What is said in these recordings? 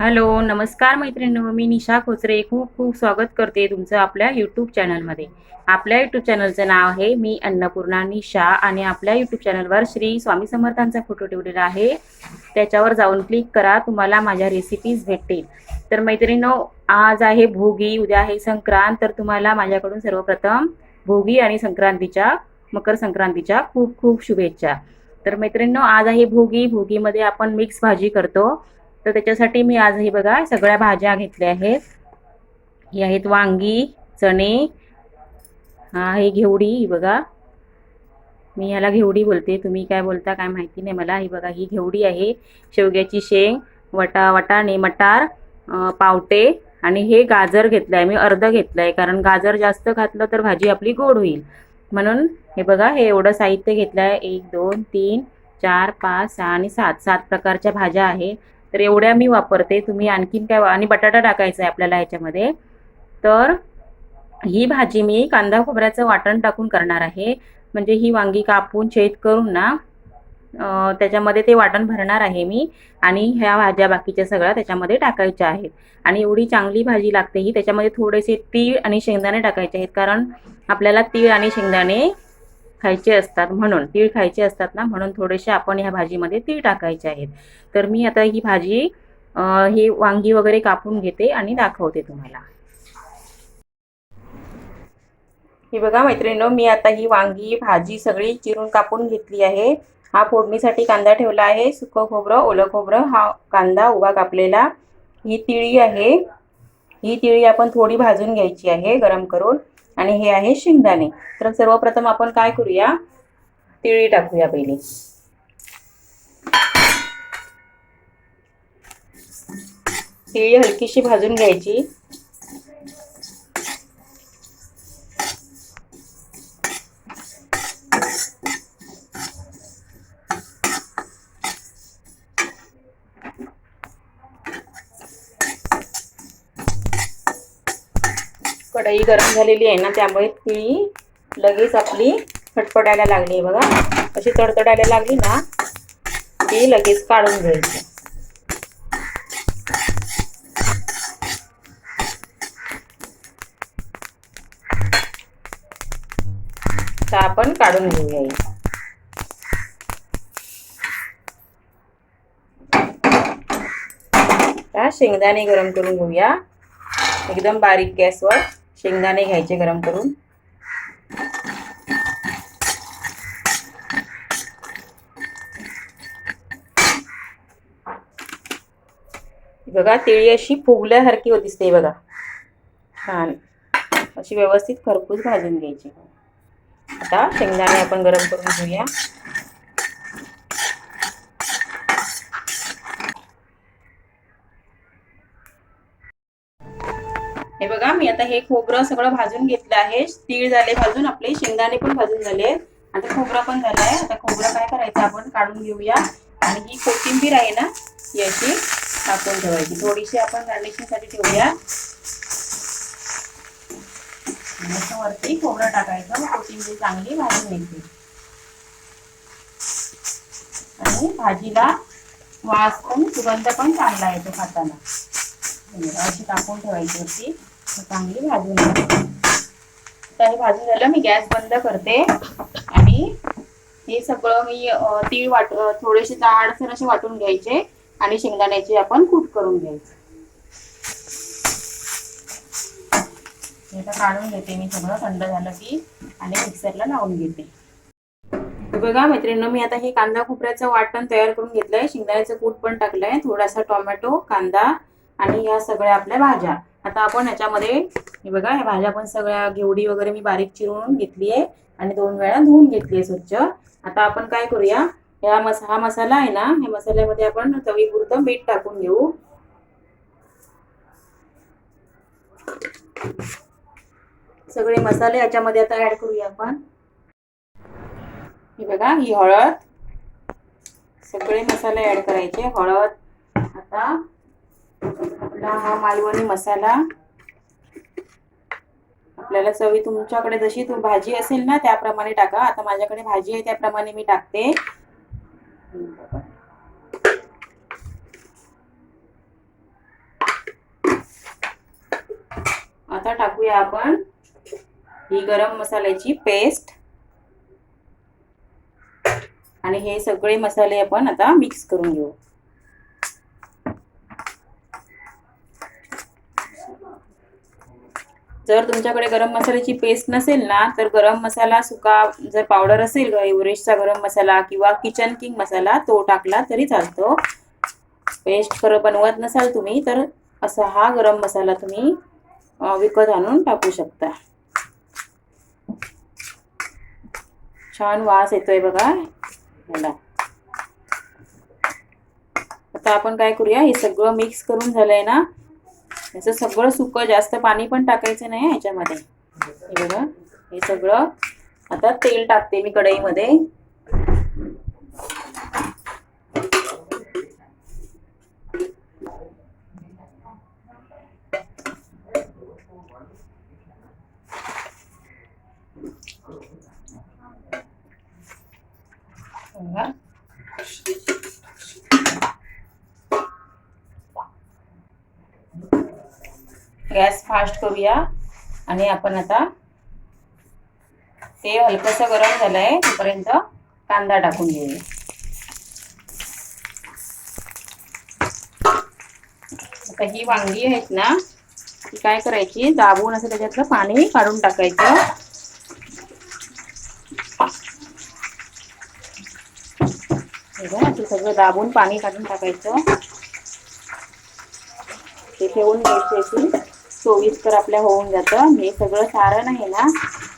Hello नमस्कार मैत्रिणी मी निशा खोचरे खूप खूप स्वागत करते तुमचं आपल्या यूट्यूब चॅनलमध्ये आपल्या यूट्यूब चॅनलचं नाव आहे मी अन्नपूर्णा निशा आणि आपल्या यूट्यूब चॅनलवर श्री स्वामी समर्थांचा फोटो ठेवलेला आहे. त्याच्यावर जाऊन क्लिक करा तुम्हाला माझ्या रेसिपीज भेटतील. तर मैत्रिणीनो आज आहे भोगी उद्या आहे संक्रांत तर तुम्हाला माझ्याकडून सर्वप्रथम भोगी आणि संक्रांतीच्या मकर संक्रांतीच्या खूप खूप शुभेच्छा. तर मैत्रिणींनो आज आहे भोगी. भोगीमध्ये आपण मिक्स भाजी करतो. तर त्याच्यासाठी मी आज हे बघा सगळ्या भाज्या घेतल्या आहेत. ही आहेत वांगी चणे हा आहे घेवडी ही बघा. मी ह्याला घेवडी बोलते. तुम्ही काय बोलता काय माहिती नाही मला. ही बघा ही घेवडी आहे. शेवग्याची शेंग वटा वटाणे मटार पावटे आणि हे गाजर घेतलं आहे मी अर्ध घेतलं आहे कारण गाजर जास्त घातलं तर भाजी आपली गोड होईल. म्हणून हे बघा हे एवढं साहित्य घेतलं आहे एक दोन तीन चार पाच सहा आणि सात. सात प्रकारच्या भाज्या आहे. तर एवढ्या मी वापरते. तुम्ही आणखीन काय आणि बटाटा टाकायचा आहे आपल्याला ह्याच्यामध्ये. तर ही भाजी मी कांदा खोबऱ्याचं वाटण टाकून करणार आहे. म्हणजे ही वांगी कापून छेद करून ना त्याच्यामध्ये ते वाटण भरणार आहे मी. आणि ह्या भाज्या बाकीच्या सगळ्या त्याच्यामध्ये टाकायच्या आहेत. आणि एवढी चांगली भाजी लागते ही. त्याच्यामध्ये थोडेसे तीळ आणि शेंगदाणे टाकायचे आहेत. कारण आपल्याला तीळ आणि शेंगदाणे खायचे असतात म्हणून तीळ खायचे असतात ना म्हणून थोडेसे आपण ह्या भाजीमध्ये तीळ टाकायचे आहेत. तर मी आता ही भाजी ही वांगी वगैरे कापून घेते आणि दाखवते तुम्हाला. ही बघा मैत्रिणीनो मी आता ही वांगी भाजी सगळी चिरून कापून घेतली आहे. हा फोडणीसाठी कांदा ठेवला आहे सुकं खोबरं ओलं खोबरं हा कांदा उभा कापलेला. ही तिळी आहे. ही तिळी आपण थोडी भाजून घ्यायची आहे गरम करून. आणि हे आहे शेंगदाणे. तर सर्वप्रथम आपण काय करूया? तिळी टाकूया पहिली. तिळी हलकीशी भाजून घ्यायची. दही गरम झालेली आहे ना त्यामुळे ती लगेच आपली फटफटायला लागली आहे बघा. अशी तडतडायला लागली ना ती लगेच काढून घ्यायची. आपण काढून घेऊया. शेंगदाणे गरम करून घेऊया. एकदम बारीक गॅसवर. शेंगदाणे घ्यायचे गरम करून. बघा तिळी अशी फुगल्यासारखी होती दिसते बघा. छान. अशी व्यवस्थित खरपूस भाजून घ्यायची. आता शेंगदाणे आपण गरम करून घेऊया. मी आता हे खोबरं सगळं भाजून घेतलं आहे. तीळ झाले भाजून आपले शेंगदाणे पण भाजून झाले. आता खोबरं पण झालं आहे. आता खोबरं काय करायचं आपण काढून घेऊया. आणि ही कोथिंबीर आहे ना याची टाकून ठेवायची. थोडीशी आपण गार्निशिंगसाठी ठेवूया. वरती खोबरं टाकायचं. कोथिंबीर चांगली भाजून घ्यायची. आणि भाजीला वास पण सुगंध पण चांगला येतो खाताना. अशी टाकून ठेवायची होती चांगली भाजून तर आता हे भाजून झालं मी गॅस बंद करते. आणि हे सगळं मी तीळ वाट थोडेसे जाडसर असे वाटून घ्यायचे आणि शेंगदाण्याचे आपण कूट करून घ्यायचे. हे काढून घेते मी सगळं थंड झालं की आणि मिक्सरला लावून घेते. बघा मैत्रिणी मी आता हे कांदा खोबऱ्याचं वाटण तयार करून घेतलंय. शेंगदाण्याचं कूट पण टाकलंय. थोडासा टोमॅटो कांदा आणि ह्या सगळ्या आपल्या भाज्या. आता आपण याच्यामध्ये हे बघा ह्या भाज्या पण सगळ्या घेवडी वगैरे मी बारीक चिरून घेतली आहे आणि दोन वेळा धुवून घेतली आहे स्वच्छ. आता आपण काय करूया या मस हा मसाला आहे ना ह्या मसाल्यामध्ये आपण चवीपुरतं मीठ टाकून घेऊ. सगळे मसाले याच्यामध्ये आता ऍड करूया आपण. हे बघा ही हळद. सगळे मसाले ऍड करायचे हळद आता आपला हा मालवणी मसाला. आपल्याला चवी तुमच्याकडे जशी तू भाजी असेल ना त्याप्रमाणे टाका. आता माझ्याकडे भाजी आहे त्याप्रमाणे मी टाकते. आता टाकूया आपण ही गरम मसाल्याची पेस्ट आणि हे सगळे मसाले आपण आता मिक्स करून घेऊ. जर तुमच्याकडे गरम मसाल्याची पेस्ट नसेल ना तर गरम मसाला सुका जर पावडर असेल एव्हरेस्टचा गरम मसाला किंवा किचन किंग मसाला तो टाकला तरी चालतो. पेस्ट खरं बनवत नसाल तुम्ही तर असा हा गरम मसाला तुम्ही विकत आणून टाकू शकता. छान वास येतोय बघा. मला आता आपण काय करूया हे सगळं मिक्स करून झालंय ना याचं सगळं सुकं जास्त पाणी पण टाकायचं नाही ह्याच्यामध्ये हे बघा हे सगळं आता तेल टाकते मी कढईमध्ये. गॅस फास्ट करूया. आणि आपण आता ते हलकंसं गरम झालंय तोपर्यंत कांदा टाकून घेऊया. आता ही वांगी आहेत ना ती काय करायची? दाबून असं त्याच्यातलं पाणी काढून टाकायचं. हे सगळं दाबून पाणी काढून टाकायचं. ते ठेवून घ्यायची अशी आपल्या होऊन जातं. हे सगळं सारण आहे ना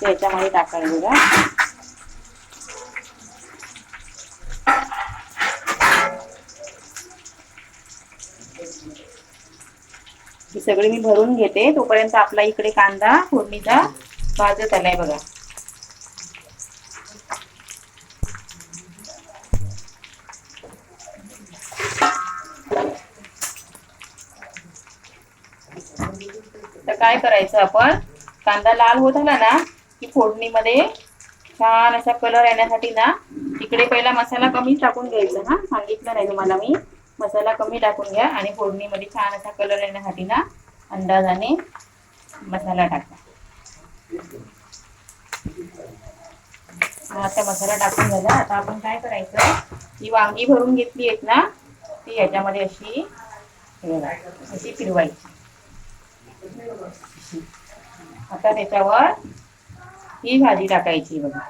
ते याच्यामध्ये टाकायला बघा. ही सगळी मी भरून घेते. तोपर्यंत आपला इकडे कांदा फोडणीचा भाजत आलाय बघा. काय करायचं आपण? कांदा लाल होत आला ना की फोडणीमध्ये छान असा कलर येण्यासाठी ना तिकडे पहिला मसाला कमी टाकून घ्यायचा ना सांगितलं नाही तुम्हाला मी. मसाला कमी टाकून घ्या आणि फोडणीमध्ये छान असा कलर येण्यासाठी ना अंदाजाने मसाला टाका. आता मसाला टाकून झाला. आता आपण काय करायचं? ही वांगी भरून घेतली आहेत ना ती याच्यामध्ये अशी अशी फिरवायची. आता त्याच्यावर ही भाजी टाकायची बघा.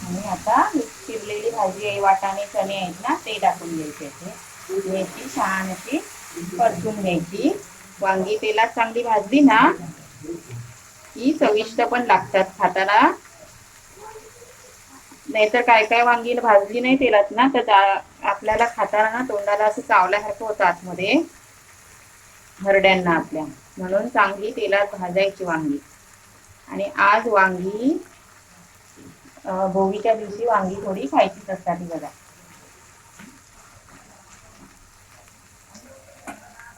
आणि आता चिरलेली भाजी आहे वाटाणे चणे आहेत ना ते टाकून घ्यायचे घ्यायची याची छान अशी परतून घ्यायची. वांगी तेलात चांगली भाजली ना ही चविष्ट पण लागतात खाताना. नाहीतर काय काय वांगी भाजली नाही तेलात ना तर आपल्याला खाताना ना तोंडाला असं चावल्यासारखं होतं आतमध्ये. हरड्यांना आपल्या. म्हणून चांगली तेलात भाजायची वांगी. आणि आज वांगी भोगीच्या दिवशी वांगी थोडी खायचीच असतात बघा.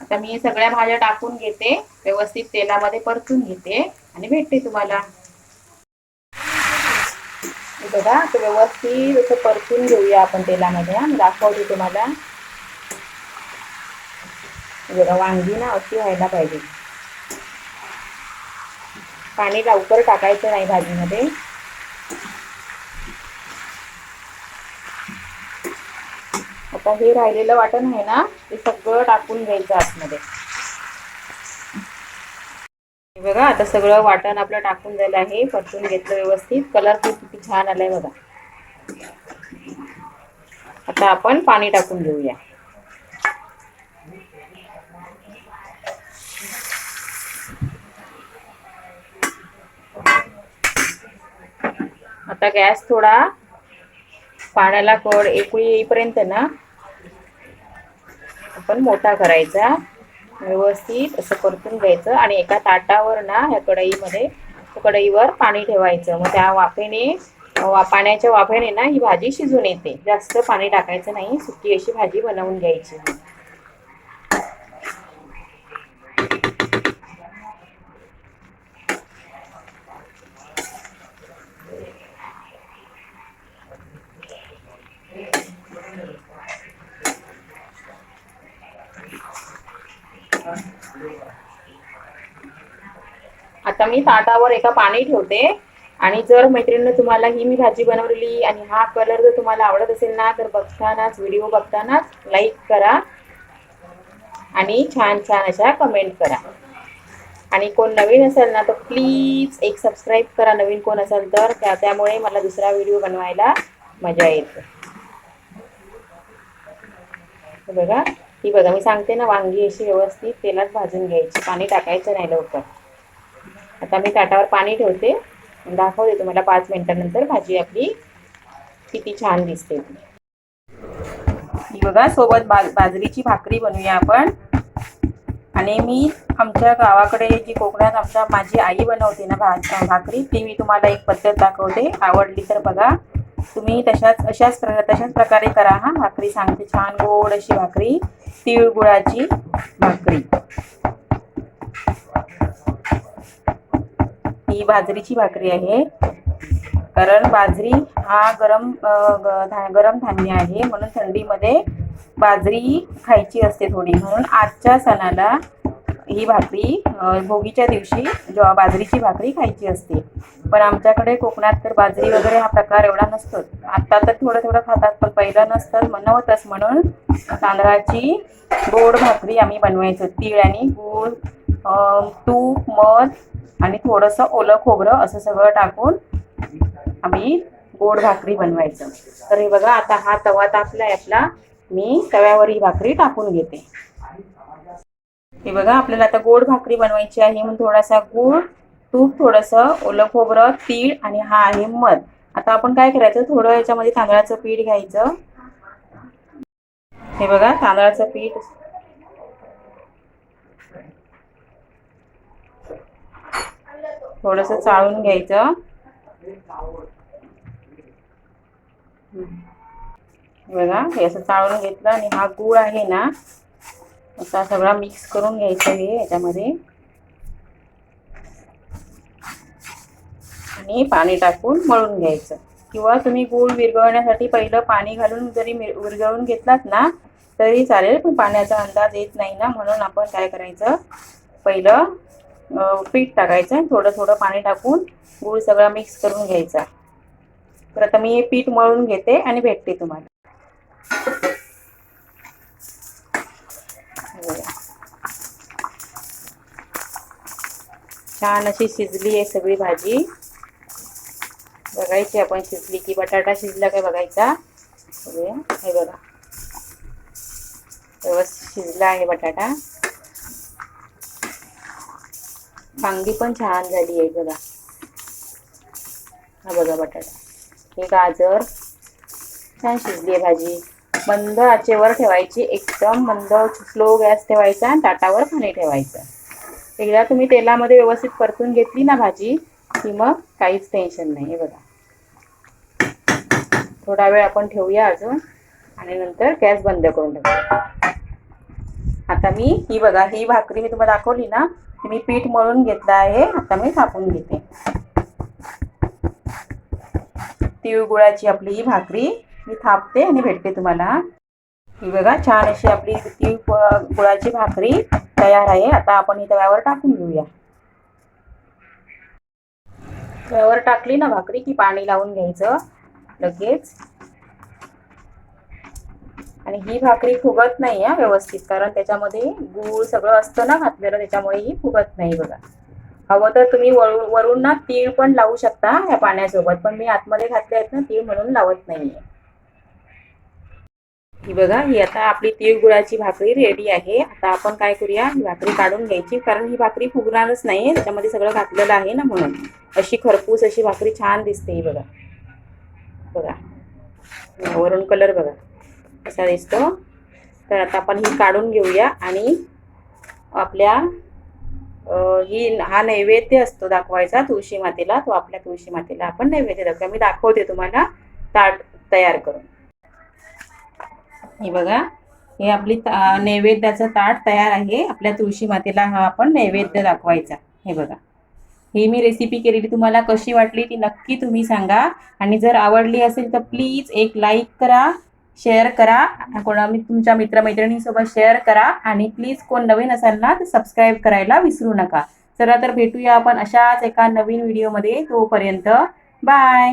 आता मी सगळ्या भाज्या टाकून घेते. व्यवस्थित तेलामध्ये परतून घेते. आणि भेटते तुम्हाला. बघा व्यवस्थित असं परतून घेऊया आपण तेलामध्ये. दाखवते तुम्हाला. म्हणजे हे बघा वांगी ना अशी व्हायला पाहिजे पाणी लवकर टाकायचं नाही भाजीमध्ये. आता हे राहिलेलं वाटण आहे ना ते सगळं टाकून घ्यायचं आतमध्ये. बघा आता सगळं वाटण आपलं टाकून झालं आहे परतून घेतलं व्यवस्थित. कलर किती छान आलाय बघा. आता आपण पाणी टाकून घेऊया. आता गॅस थोडा पाण्याला कड एकुळी येईपर्यंत ना आपण मोठा करायचा. व्यवस्थित असं परतून घ्यायचं आणि एका ताटावर ना ह्या कढईमध्ये कढईवर पाणी ठेवायचं. मग त्या वाफेने वा पाण्याच्या वाफेने ना ही भाजी शिजून येते. जास्त पाणी टाकायचं नाही. सुकी अशी भाजी बनवून घ्यायची. मी ताटावर एका पाणी ठेवते. आणि जर मैत्रिणीनं तुम्हाला ही मी भाजी बनवलेली आणि हा कलर जर तुम्हाला आवडत असेल ना तर बघतानाच व्हिडिओ बघतानाच लाईक करा. आणि छान छान अशा कमेंट करा. आणि कोण नवीन असेल ना तर प्लीज एक सबस्क्राईब करा. नवीन कोण असेल तर त्या त्यामुळे मला दुसरा व्हिडिओ बनवायला मजा येते. बघा ही बघा मी सांगते ना वांगी अशी व्यवस्थित तेलात भाजून घ्यायची. पाणी टाकायचं नाही लवकर. आता मी ताटावर पाणी ठेवते. दाखवते तुम्हाला पाच मिनिटानंतर भाजी आपली किती छान दिसते. ही बघा सोबत बा बाजरीची भाकरी बनवूया आपण. आणि मी आमच्या गावाकडे जी कोकणात आमच्या माझी आई बनवते ना भा भाकरी ती मी तुम्हाला एक पद्धत दाखवते. आवडली तर बघा. तुम्ही तशाच अशाच प्र तशाच प्रकारे करा हा. भाकरी सांगते छान गोड अशी भाकरी. तिळगुळाची भाकरी. ही बाजरीची भाकरी आहे. कारण बाजरी हा गरम ग- धा- गरम धान्य आहे. म्हणून थंडीमध्ये बाजरी खायची असते थोडी. म्हणून आजच्या सणाला ही भाकरी भोगीच्या दिवशी जेव्हा बाजरीची भाकरी खायची असते. पण आमच्याकडे कोकणात तर बाजरी वगैरे हा प्रकार एवढा नसतो आत्ता तर थोडं थोडं खातात पण पहिलं नसतं नव्हतंच म्हणून तांदळाची गोड भाकरी आम्ही बनवायचो. तीळ आणि गूळ तूप मध आणि थोडंसं ओलं खोबरं असं सगळं टाकून आम्ही गोड भाकरी बनवायचं. तर हे बघा आता हा तवा तापलाय आपला. मी तव्यावर ही भाकरी टाकून घेते. हे बघा आपल्याला आता गोड भाकरी बनवायची आहे. म्हणून थोडासा गूळ तूप थोडंसं ओलं खोबरं तीळ आणि हा आहे मध. आता आपण काय करायचं? थोडं याच्यामध्ये तांदळाचं पीठ घ्यायचं. हे बघा तांदळाचं पीठ थोडस चाळून घ्यायचं. बघा हे असं चाळून घेतलं आणि हा गूळ आहे ना असा सगळा मिक्स करून घ्यायचं हे याच्यामध्ये. आणि पाणी टाकून मळून घ्यायचं. किंवा तुम्ही गूळ विरघळण्यासाठी पहिलं पाणी घालून जरी विरघळून घेतलात ना तरी चालेल पण पाण्याचा अंदाज येत नाही ना म्हणून आपण काय करायचं? पहिलं पीठ टाकायचं आणि थोडं थोडं पाणी टाकून गूळ सगळा मिक्स करून घ्यायचा. तर आता मी हे पीठ मळून घेते आणि भेटते तुम्हाला. छान अशी शिजली आहे सगळी भाजी. बघायची आपण शिजली की बटाटा शिजला काय बघायचा? हे बघा. व्यवस्थित शिजला आहे बटाटा. वांगी पण छान झाली आहे बघा. हा बघा बटाटा. हे गाजर छान शिजली आहे भाजी. मंद आचेवर ठेवायची एकदम मंद स्लो गॅस ठेवायचा आणि ताटावर पाणी ठेवायचं. एकदा तुम्ही तेलामध्ये व्यवस्थित परतून घेतली ना भाजी की मग काहीच टेन्शन नाही आहे बघा. थोडा वेळ आपण ठेवूया अजून आणि नंतर गॅस बंद करून ठेवूया आता मी ही बघा ही भाकरी मी तुम्हाला दाखवली ना मी पीठ मळून घेतलं आहे. आता मी थापून घेते. तिळगुळाची आपली ही भाकरी मी थापते आणि भेटते तुम्हाला. ही बघा छान अशी आपली तीळ गुळाची भाकरी तयार आहे. आता आपण ही तव्यावर टाकून घेऊया. तव्यावर टाकली ना भाकरी की पाणी लावून घ्यायचं लगेच. आणि ही भाकरी फुगत नाही हा व्यवस्थित. कारण त्याच्यामध्ये गूळ सगळं असतं ना घातलेलं त्याच्यामुळे ही फुगत नाही बघा. हवं तर तुम्ही वरून वरून ना तीळ पण लावू शकता ह्या पाण्यासोबत पण मी आतमध्ये घातले आहेत ना तीळ म्हणून लावत नाहीये. ही बघा ही आता आपली तीळ गुळाची भाकरी रेडी आहे. आता आपण काय करूया ही भाकरी काढून घ्यायची कारण ही भाकरी फुगणारच नाही त्याच्यामध्ये सगळं घातलेलं आहे ना म्हणून. अशी खरपूस अशी भाकरी छान दिसते ही बघा. बघा. वरून कलर बघा. असा दिसतो. तर आता आपण ही काढून घेऊया आणि आपल्या ही हा नैवेद्य असतो दाखवायचा तुळशी मातेला. तो आपल्या तुळशी मातेला आपण नैवेद्य दाखवूया मी दाखवते तुम्हाला ताट तयार करून. हे बघा हे आपली ता- नैवेद्याचं ताट तयार आहे. आपल्या तुळशी मातेला हा आपण नैवेद्य दाखवायचा. हे बघा. ही मी रेसिपी केलेली तुम्हाला कशी वाटली ती नक्की तुम्ही सांगा. आणि जर आवडली असेल तर प्लीज एक लाईक करा. शेअर करा. कोणा मी तुमच्या मित्रमैत्रिणींसोबत शेअर करा. आणि प्लीज कोण नवीन असाल ना तर सबस्क्राईब करायला विसरू नका. चला तर भेटूया आपण अशाच एका नवीन व्हिडिओमध्ये तोपर्यंत बाय